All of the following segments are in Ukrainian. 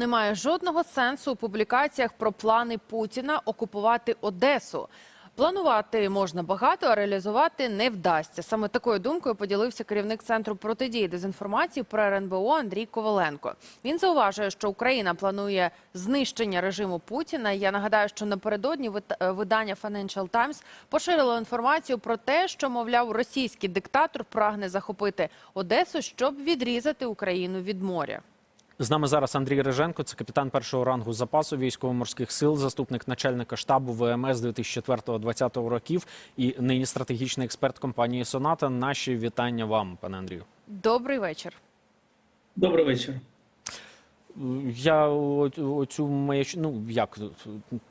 немає жодного сенсу у публікаціях про плани Путіна окупувати Одесу. Планувати можна багато, а реалізувати не вдасться. Саме такою думкою поділився керівник центру протидії дезінформації про РНБО Андрій Коваленко. Він зауважує, що Україна планує знищення режиму Путіна. Я нагадаю, що напередодні е, видання Financial Times поширило інформацію про те, що мовляв російський диктатор прагне захопити Одесу, щоб відрізати Україну від моря. З нами зараз Андрій Риженко, це капітан першого рангу запасу військово-морських сил, заступник начальника штабу ВМС 2004-2020 років і нині стратегічний експерт компанії Соната. Наші вітання вам, пане Андрію. Добрий вечір. Добрий вечір. Я оцю маячню, ну як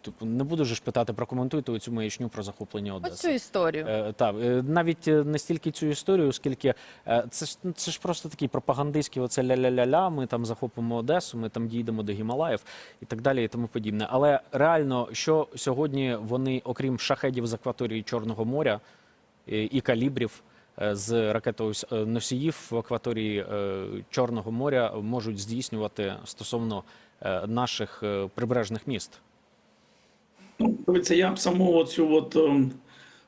типу, не буду ж питати, прокоментуйте оцю маячню про захоплення Одеси. Оцю історію. Е, так, е, навіть е, не стільки цю історію, скільки е, це ж ну, це ж просто такий пропагандистський оце ля-ля-ля-ля. Ми там захопимо Одесу, ми там дійдемо до Гімалаїв і так далі, і тому подібне. Але реально, що сьогодні вони, окрім шахедів з акваторії Чорного моря е, і калібрів. Е, З ракетоносіїв в акваторії е, Чорного моря можуть здійснювати стосовно е, наших е, прибережних міст. Ну, дивіться, я б саму оцю, от, ем,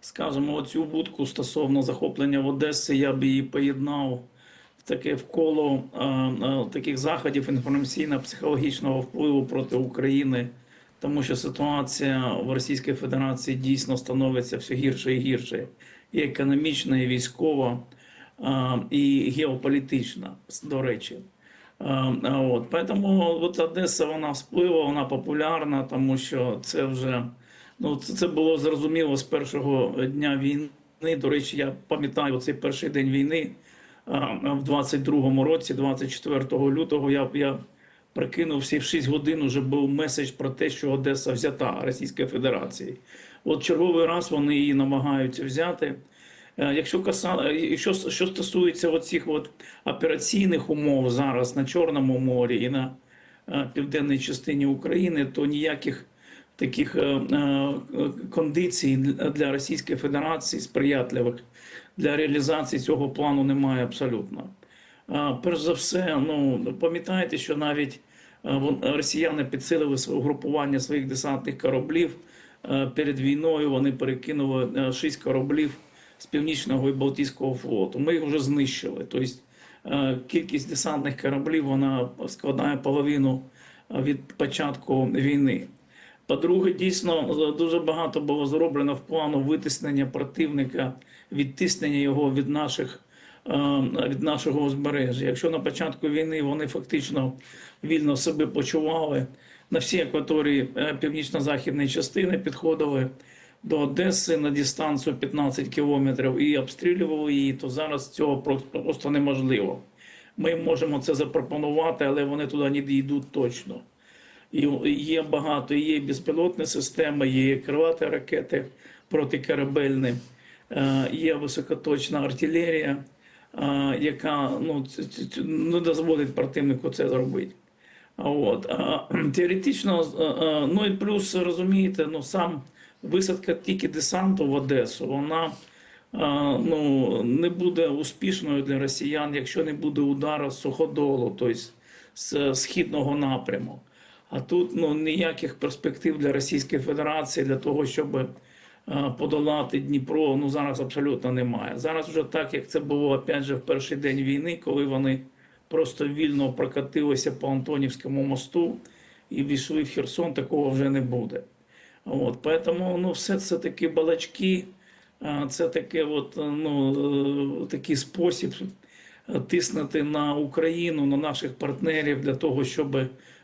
скажімо, оцю будку стосовно захоплення в Одесі, я б її поєднав в таке в коло е, е, таких заходів інформаційно-психологічного впливу проти України, тому що ситуація в Російській Федерації дійсно становиться все гірше і гірше, і економічна, і військова, і геополітична, до речі. От, поэтому от Одеса вона впливова, вона популярна, тому що це вже ну це, було зрозуміло з першого дня війни. До речі, я пам'ятаю цей перший день війни в 22-му році, 24 лютого. Я я прикинувся і в 6 годин вже був меседж про те, що Одеса взята Російської Федерації. От черговий раз вони її намагаються взяти. Е, Якщо каса, що, що стосується оцих от операційних умов зараз на Чорному морі і на е, південній частині України, то ніяких таких е, кондицій для- Російської Федерації сприятливих для реалізації цього плану немає абсолютно. Перш за все, ну пам'ятаєте, що навіть росіяни підсилили своє групування своїх десантних кораблів. Е, Перед війною вони перекинули е, шість кораблів з північного і Балтійського флоту. Ми їх вже знищили. Тобто е, кількість десантних кораблів вона складає половину від початку війни. По-друге, дійсно дуже багато було зроблено в плану витиснення противника, відтиснення його від наших від нашого узбережжя. Якщо на початку війни вони фактично вільно себе почували на всій акваторії е, північно-західної частини, підходили до Одеси на дистанцію 15 кілометрів і обстрілювали її, то зараз цього просто- неможливо. Ми можемо це запропонувати, але вони туди не дійдуть точно. І є багато, є безпілотні системи, є крилаті ракети протикорабельні, е, є високоточна артилерія, е, яка ну, не дозволить противнику це зробити. От. Теоретично, ну і плюс розумієте, ну сам висадка тільки десанту в Одесу, вона ну, не буде успішною для росіян, якщо не буде удару з суходолу, тобто з східного напряму. А тут ну, ніяких перспектив для Російської Федерації для того, щоб подолати Дніпро, ну зараз абсолютно немає. Зараз вже так, як це було опять же в перший день війни, коли вони просто вільно прокатилися по Антонівському мосту і війшли в Херсон, такого вже не буде. От, поэтому, ну, все це такі балачки, це таке от, ну, е, такий спосіб е, тиснути на Україну, на наших партнерів для того, щоб,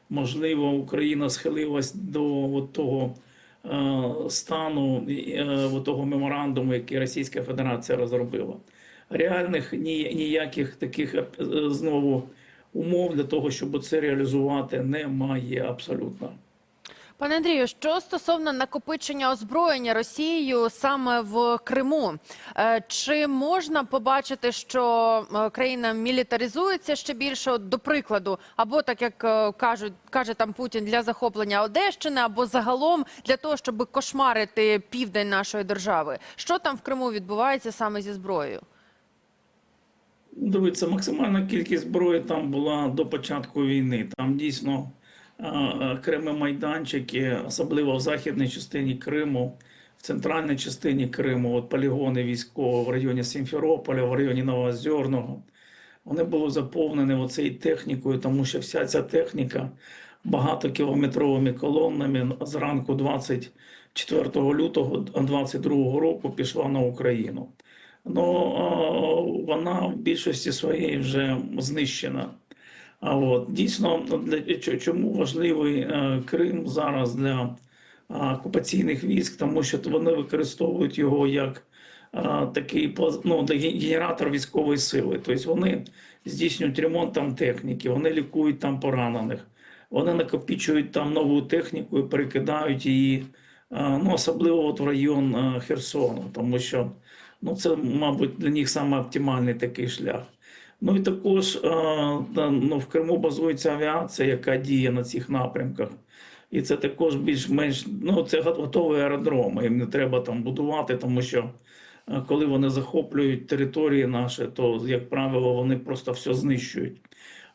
можливо, Україна схилилась до от того е, стану, е, от того меморандуму, який Російська Федерація розробила. Реальних ні, ніяких таких е, знову умов для того, щоб це реалізувати, немає абсолютно. Пане Андрію, що стосовно накопичення озброєння Росією саме в Криму, Е, чи можна побачити, що е, країна мілітаризується ще більше, до прикладу, або так як кажуть, каже там Путін для захоплення Одещини, або загалом для того, щоб кошмарити південь нашої держави? Що там в Криму відбувається саме зі зброєю? Дивіться, максимальна кількість зброї там була до початку війни. Там дійсно окремі майданчики, особливо в західній частині Криму, в центральній частині Криму, от полігони військові в районі Сімферополя, в районі Новоозерного. Вони були заповнені оцею технікою, тому що вся ця техніка багатокілометровими колоннами зранку 24 лютого 2022 року пішла на Україну. Ну, вона в більшості своєї вже знищена. А от дійсно для чому важливий е, Крим зараз для окупаційних військ, тому що вони використовують його як такий ну, генератор військової сили. Тобто вони здійснюють ремонт там техніки, вони лікують там поранених, вони накопичують там нову техніку і перекидають її, ну особливо от в район а, Херсону, тому що ну, це, мабуть, для них саме оптимальний такий шлях. Ну і також е, ну, в Криму базується авіація, яка діє на цих напрямках. І це також більш-менш ну, це готові аеродроми. Їм не треба там будувати, тому що е, коли вони захоплюють території наші, то, як правило, вони просто все знищують.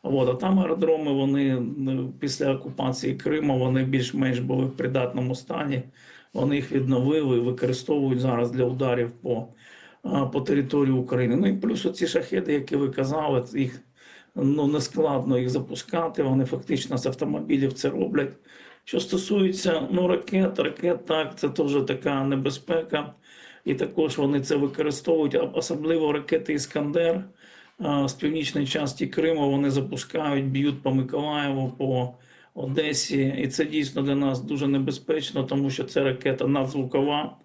От, а там аеродроми, вони ну, після окупації Криму вони більш-менш були в придатному стані. Вони їх відновили, використовують зараз для ударів по по території України. Ну і плюс оці шахеди, які ви казали, їх ну не складно їх запускати. Вони фактично з автомобілів це роблять. Що стосується ну, ракет, ракет так, це теж така небезпека, і також вони це використовують, особливо ракети Іскандер з північної частини Криму. Вони запускають, б'ють по Миколаєву, по Одесі, і це дійсно для нас дуже небезпечно, тому що це ракета надзвукова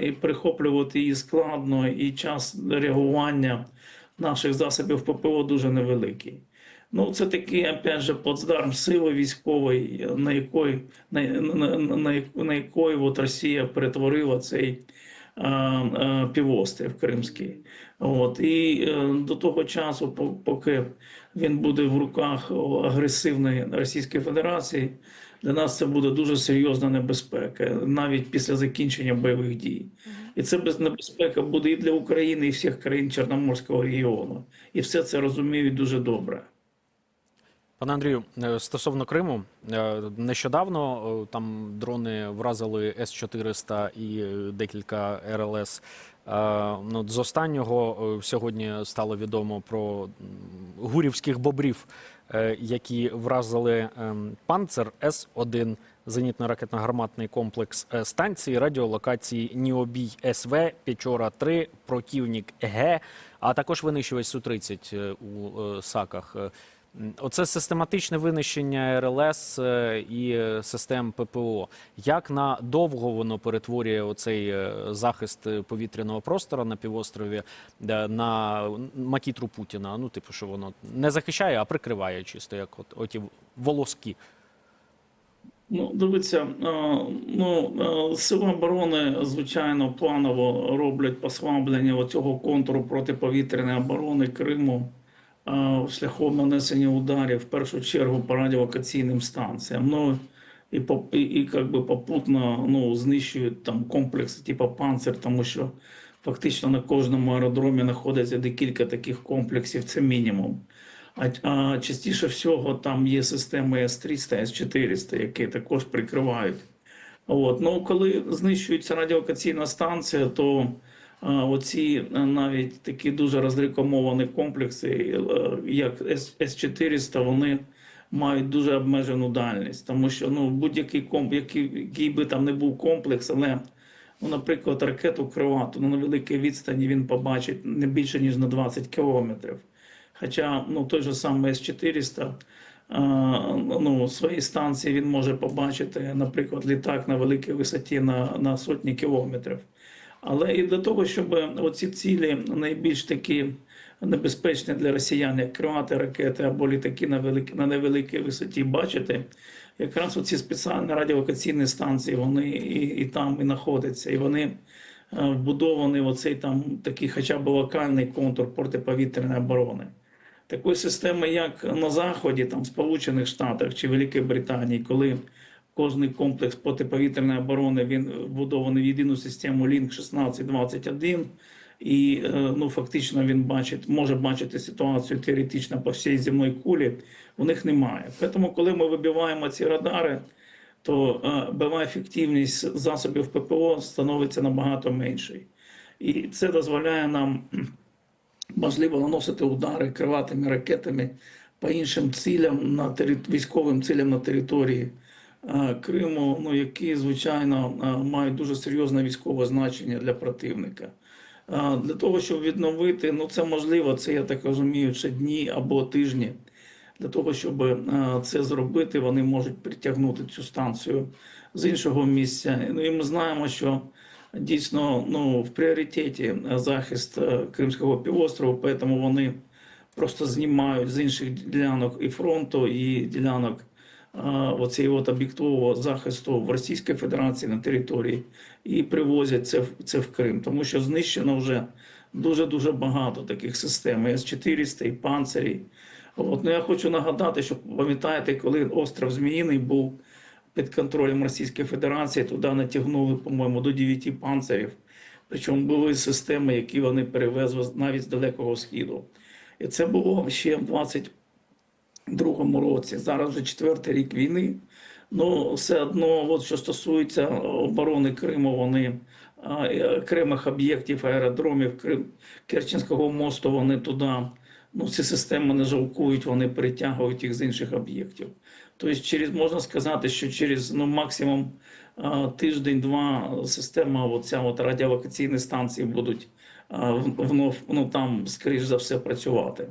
і прихоплювати її складно, і час реагування наших засобів ППО дуже невеликий. Ну, це такий, опять же, плацдарм сили військової, на якої, на, на, на, на якої от Росія перетворила цей а, а, півострів Кримський. От. І е, до того часу, по- поки він буде в руках агресивної Російської Федерації, для нас це буде дуже серйозна небезпека, навіть після закінчення бойових дій. І це небезпека буде і для України, і всіх країн Чорноморського регіону. І все це розуміють дуже добре. Пане Андрію, е, стосовно Криму, е, нещодавно е, там дрони вразили С-400 і е, декілька РЛС. Ну, з останнього сьогодні стало відомо про гурівських бобрів, які вразили ем, панцер С-1, зенітно-ракетно-гарматний комплекс е, станції радіолокації Ніобій СВ, Печора 3, Противник Г, а також винищувач Су-30 е, у е, САКах. Оце систематичне винищення РЛС е, і е, систем ППО. Як надовго воно перетворює оцей е, захист повітряного простору на півострові на макітру Путіна? Ну, типу, що воно не захищає, а прикриває чисто, як от оті волоски. Ну, дивіться, ну, сили оборони, звичайно, планово роблять послаблення цього контуру протиповітряної оборони Криму шляхом нанесення ударів в першу чергу по радіолокаційним станціям. Ну, і, і, і как би попутно ну, знищують там комплекси типу «Панцир», тому що фактично на кожному аеродромі знаходиться декілька таких комплексів, це мінімум. А, а частіше всього там є системи С-300, С-400, які також прикривають. От. Ну, коли знищується радіолокаційна станція, то оці навіть такі дуже розрекламовані комплекси, е, як С- С-400, вони мають дуже обмежену дальність, тому що ну, будь-який комп, який, який би там не був комплекс, але, ну, наприклад, ракету крилату ну, на великій відстані він побачить не більше, ніж на 20 кілометрів. Хоча ну, той же самий С-400 ну, свої станції він може побачити, наприклад, літак на великій висоті на, на сотні кілометрів. Але і для того, щоб оці цілі найбільш такі небезпечні для росіян, як крилаті ракети або літаки на, велик, на невеликій висоті бачити, якраз оці спеціальні радіолокаційні станції, вони і, і там і знаходяться, і вони е, вбудовані в оцей там такий хоча б локальний контур протиповітряної оборони. Такої системи, як на Заході, там в Сполучених Штатах чи Великій Британії, коли кожний комплекс протиповітряної оборони він вбудований в єдину систему Link 1621, і е, ну фактично він бачить, може бачити ситуацію теоретично по всій земної кулі. У них немає. Тому, коли ми вибиваємо ці радари, то е, бойова ефективність засобів ППО становиться набагато меншою. І це дозволяє нам можливо наносити удари криватими ракетами по іншим цілям на тері... військовим цілям на території Криму, ну які звичайно мають дуже серйозне військове значення для противника. Для того, щоб відновити, ну це можливо, це я так розумію, ще дні або тижні. Для того, щоб це зробити, вони можуть притягнути цю станцію з іншого місця. Ну і ми знаємо, що дійсно ну, в пріоритеті захист Кримського півострову, тому вони просто знімають з інших ділянок і фронту, і ділянок е, оцього от об'єктового захисту в Російській Федерації на території і привозять це, це в Крим, тому що знищено вже дуже дуже багато таких систем. С-400 і панцирі. От, ну, я хочу нагадати, що пам'ятаєте, коли остров Зміїний був під контролем Російської Федерації, туди натягнули, по-моєму, до 9 панцирів. Причому були системи, які вони перевезли навіть з Далекого Східу. І це було ще в 22-му році. Зараз вже четвертий рік війни. Ну, все одно, от що стосується оборони Криму, вони окремих об'єктів, аеродромів Крим, Керченського мосту, вони туди. Ну, ці системи не жалкують, вони перетягують їх з інших об'єктів. Тобто, через можна сказати, що через ну максимум тиждень-два система, оця от радіолокаційні станції будуть внов ну там, скоріш за все, працювати.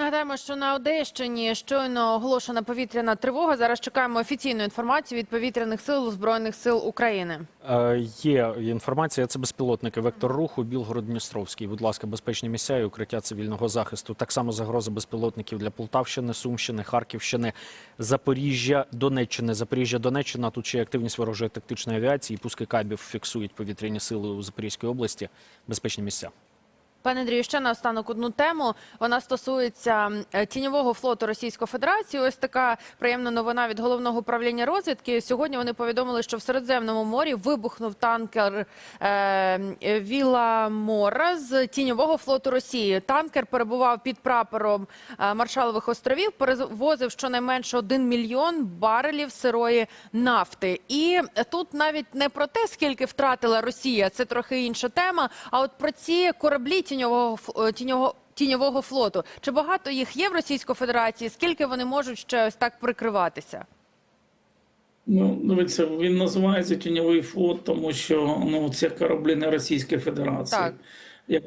Нагадаємо, що на Одещині щойно оголошена повітряна тривога. Зараз чекаємо офіційну інформацію від повітряних сил збройних сил України. Е, Є інформація, це безпілотники. Вектор руху Білгород-Дністровський. Будь ласка, безпечні місця і укриття цивільного захисту. Так само загроза безпілотників для Полтавщини, Сумщини, Харківщини, Запоріжжя, Донеччини. Запоріжжя, Донеччина. Тут ще активність ворожої тактичної авіації. Пуски кабів фіксують повітряні сили у Запорізькій області. Безпечні місця. Пане Андрію, ще наостанок одну тему. Вона стосується е, тіньового флоту Російської Федерації. Ось така приємна новина від головного управління розвідки. Сьогодні вони повідомили, що в Середземному морі вибухнув танкер е, Віла Мора з тіньового флоту Росії. Танкер перебував під прапором е, Маршалових островів, перевозив щонайменше 1 мільйон барелів сирої нафти. І тут навіть не про те, скільки втратила Росія, це трохи інша тема. А от про ці кораблі тіньового е, тіньового. Тіньового флоту чи багато їх є в Російській Федерації? Скільки вони можуть ще ось так прикриватися? Ну, дивіться, він називається тіньовий флот, тому що ну, це кораблі не Російської Федерації. Так. Як,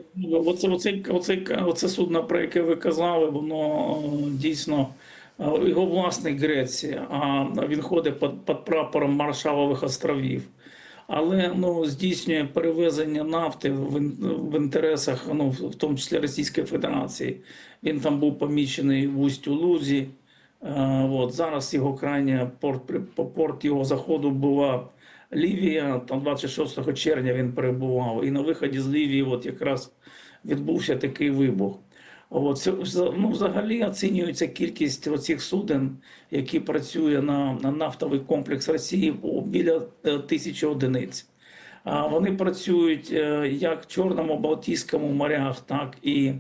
оце, оце, оце, оце судно, про яке ви казали, воно е, дійсно е, його власник Греція, а він ходить під, під прапором Маршалових островів. Але ну, здійснює перевезення нафти в, в інтересах, ну, в тому числі Російської Федерації. Він там був помічений в Усть-Улузі. Е, От, зараз його крайня порт, по- порт його заходу була Лівія. Там 26 червня він перебував. І на виході з Лівії от якраз відбувся такий вибух. От, ну, взагалі оцінюється кількість оцих суден, які працює на, на нафтовий комплекс Росії біля е, тисячі одиниць. А Вони працюють е, як в Чорному, Балтійському морях, так і е,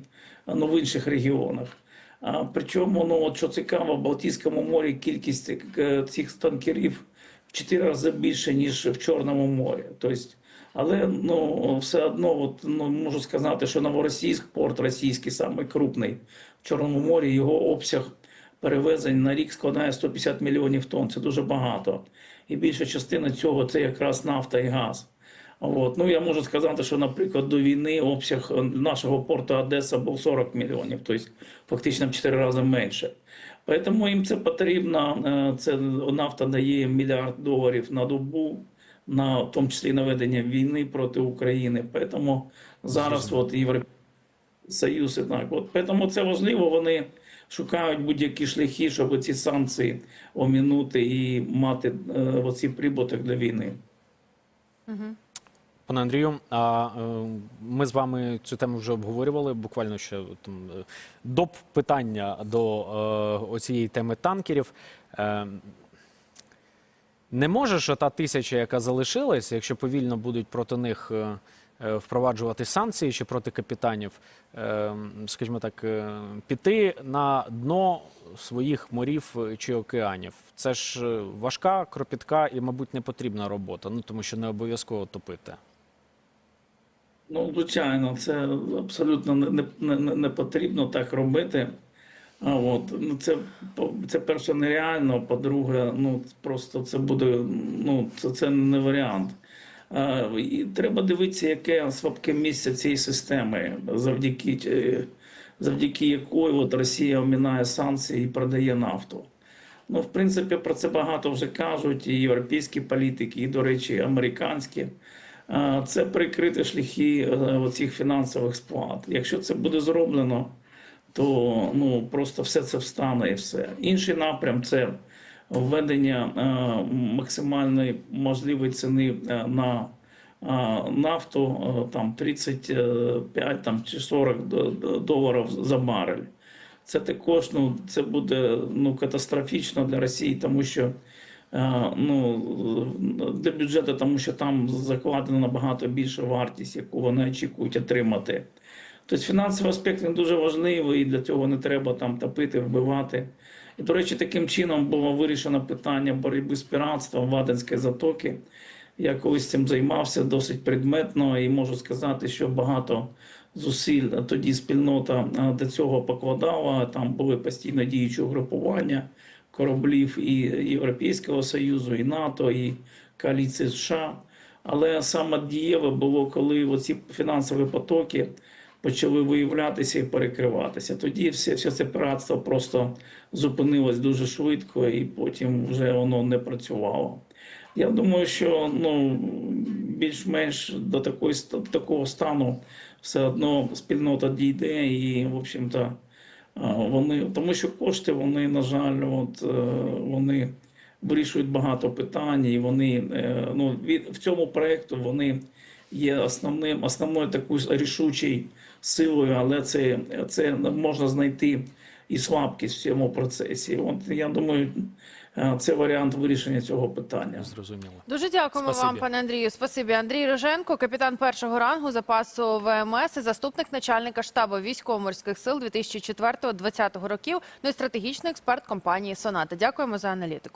ну, в інших регіонах. А, Причому, ну от що цікаво, в Балтійському морі кількість цих, танкерів в 4 рази більше, ніж в Чорному морі. Тобто, але ну, все одно от, ну, можу сказати, що Новоросійськ, порт російський, самий крупний в Чорному морі, його обсяг перевезень на рік складає 150 мільйонів тонн. Це дуже багато. І більша частина цього це якраз нафта і газ. От. Ну, я можу сказати, що, наприклад, до війни обсяг е, нашого порту Одеса був 40 мільйонів, тобто фактично в 4 рази менше. Тому їм це потрібно. е, Це нафта дає мільярд доларів на добу, на в тому числі на ведення війни проти України. Тому зараз от Європейський Союз і так. От тому це важливо. Вони шукають будь-які шляхи, щоб ці санкції омінути і мати е, оці прибуток для війни. Пане Андрію, а е, ми з вами цю тему вже обговорювали. Буквально ще там е, доп питання до е, оцієї теми танкерів. Не може ж та тисяча, яка залишилась, якщо повільно будуть проти них е, е, впроваджувати санкції чи проти капітанів, е, скажімо так, піти на дно своїх морів чи океанів. Це ж важка, кропітка і, мабуть, не потрібна робота, ну тому що не обов'язково топити. Ну, звичайно, це абсолютно не, не, не, не потрібно так робити. А от ну це це перше нереально. По-друге, ну просто це буде ну це, це не варіант. А, і треба дивитися, яке слабке місце цієї системи, завдяки е, завдяки якої от Росія оминає санкції і продає нафту. Ну, в принципі, про це багато вже кажуть, і європейські політики, і, до речі, американські. Це прикрити шляхи е, оцих фінансових сплат. Якщо це буде зроблено, то ну просто все це встане і все. Інший напрям це введення е, максимальної можливої ціни е, на е, нафту е, там 35 там, чи 40 д- д- доларів за барель. Це також ну, це буде ну, катастрофічно для Росії, тому що е, ну, для бюджету, тому що там закладена набагато більша вартість, яку вони очікують отримати. Тобто фінансовий аспект він дуже важливий, і для цього не треба там топити, вбивати. І, до речі, таким чином було вирішено питання боротьби з піратством в Аденській затоки. Я колись цим займався досить предметно і можу сказати, що багато зусиль тоді спільнота до цього покладала. Там були постійно діючі угрупування кораблів і Європейського Союзу, і НАТО, і коаліції США. Але саме дієве було, коли оці фінансові потоки почали виявлятися і перекриватися. Тоді все, все це пиратство просто зупинилось дуже швидко, і потім вже воно не працювало. Я думаю, що ну, більш-менш до, такої, до такого стану все одно спільнота дійде, і, в общем-то, вони, тому що кошти, вони, на жаль, от, е, вони вирішують багато питань, і вони е, ну, від, в цьому проєкту вони є основним, основною такою рішучою силою, але це, це можна знайти і слабкість в цьому процесі. От я думаю, е, це варіант вирішення цього питання. Зрозуміло. Дуже дякуємо вам, пане Андрію. Спасибі. Андрій Роженко, капітан першого рангу запасу ВМС і заступник начальника штабу військово-морських сил 2004-2020 років, ну і стратегічний експерт компанії Соната. Дякуємо за аналітику.